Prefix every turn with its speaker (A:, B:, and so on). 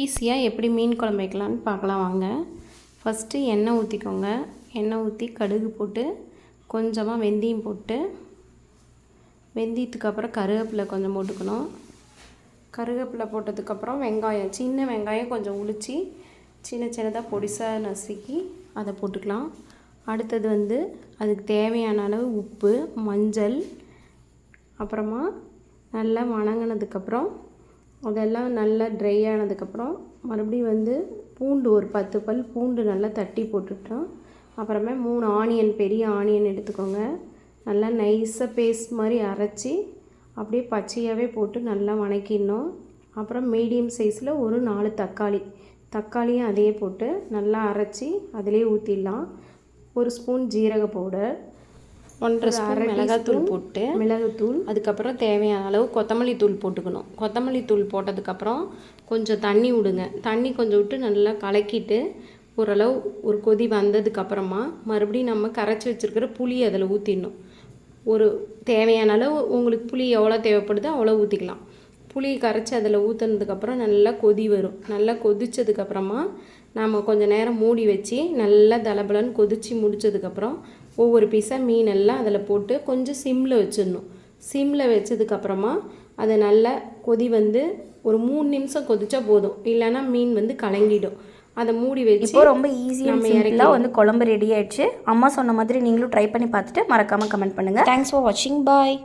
A: ஈஸியாக எப்படி மீன் குழம்பு வைக்கலான்னு பார்க்கலாம் வாங்க. ஃபஸ்ட்டு எண்ணெய் ஊற்றிக்கோங்க எண்ணெய் ஊற்றி கடுகு போட்டு கொஞ்சமாக வெந்தயம் போட்டு வெந்தயத்துக்கு அப்புறம் கருவேப்பிலை கொஞ்சம் போட்டுக்கணும். கருவேப்பிலை போட்டதுக்கப்புறம் வெங்காயம் சின்ன வெங்காயம் கொஞ்சம் உளிச்சி சின்ன சின்னதாக பொடிசாக நசுக்கி அதை போட்டுக்கலாம். அடுத்தது வந்து அதுக்கு தேவையான அளவு உப்பு மஞ்சள் அப்புறமா நல்லா வணங்கினதுக்கப்புறம் அதெல்லாம் நல்லா ட்ரை ஆனதுக்கப்புறம் மறுபடியும் வந்து பூண்டு ஒரு பத்து பல் பூண்டு நல்லா தட்டி போட்டுட்டோம். அப்புறமே மூணு ஆனியன் பெரிய ஆனியன் எடுத்துக்கோங்க. நல்லா நைஸாக பேஸ்ட் மாதிரி அரைச்சி அப்படியே பச்சையாகவே போட்டு நல்லா வணக்கிடணும். அப்புறம் மீடியம் சைஸில் ஒரு நாலு தக்காளி. தக்காளியும் அதையே போட்டு நல்லா அரைச்சி அதிலே ஊற்றிடலாம் ஒரு ஸ்பூன் ஜீரக பவுடர் ஒன்றரை ஸ்பூன் மிளகாத்தூள் போட்டு மிளகுத்தூள். அதுக்கப்புறம் தேவையான அளவு கொத்தமல்லி தூள் போட்டுக்கணும். கொத்தமல்லி தூள் போட்டதுக்கப்புறம் கொஞ்சம் தண்ணி விடுங்க. தண்ணி கொஞ்சம் விட்டு நல்லா கலக்கிட்டு ஓரளவு ஒரு கொதி வந்ததுக்கப்புறமா மறுபடியும் நம்ம கரைச்சி வச்சுருக்கிற புளி அதில் ஊற்றிடணும் ஒரு தேவையான அளவு உங்களுக்கு புளி எவ்வளோ தேவைப்படுதோ அவ்வளோ ஊற்றிக்கலாம் புளி கரைச்சி அதில் ஊற்றுனதுக்கப்புறம் நல்லா கொதி வரும். நல்லா கொதிச்சதுக்கப்புறமா நாம் கொஞ்சம் நேரம் மூடி வச்சு நல்லா தலபலன்னு கொதித்து முடிச்சதுக்கப்புறம் ஒவ்வொரு பீஸாக மீன் எல்லாம் அதில் போட்டு கொஞ்சம் சிம்மில் வச்சிடணும். சிம்மில் வச்சதுக்கப்புறமா அதை நல்லா கொதி வந்து ஒரு மூணு நிமிஷம் கொதிச்சா போதும். இல்லைன்னா மீன் வந்து கலங்கிடும். அதை மூடி வச்சு
B: இப்போ ரொம்ப ஈஸியாக சிம்பிளாக வந்து குழம்பு ரெடி ஆயிடுச்சு. அம்மா சொன்ன மாதிரி நீங்களும் ட்ரை பண்ணி பார்த்துட்டு மறக்காமல் கமெண்ட் பண்ணுங்கள் தேங்க்ஸ் ஃபார் வாட்சிங் பாய்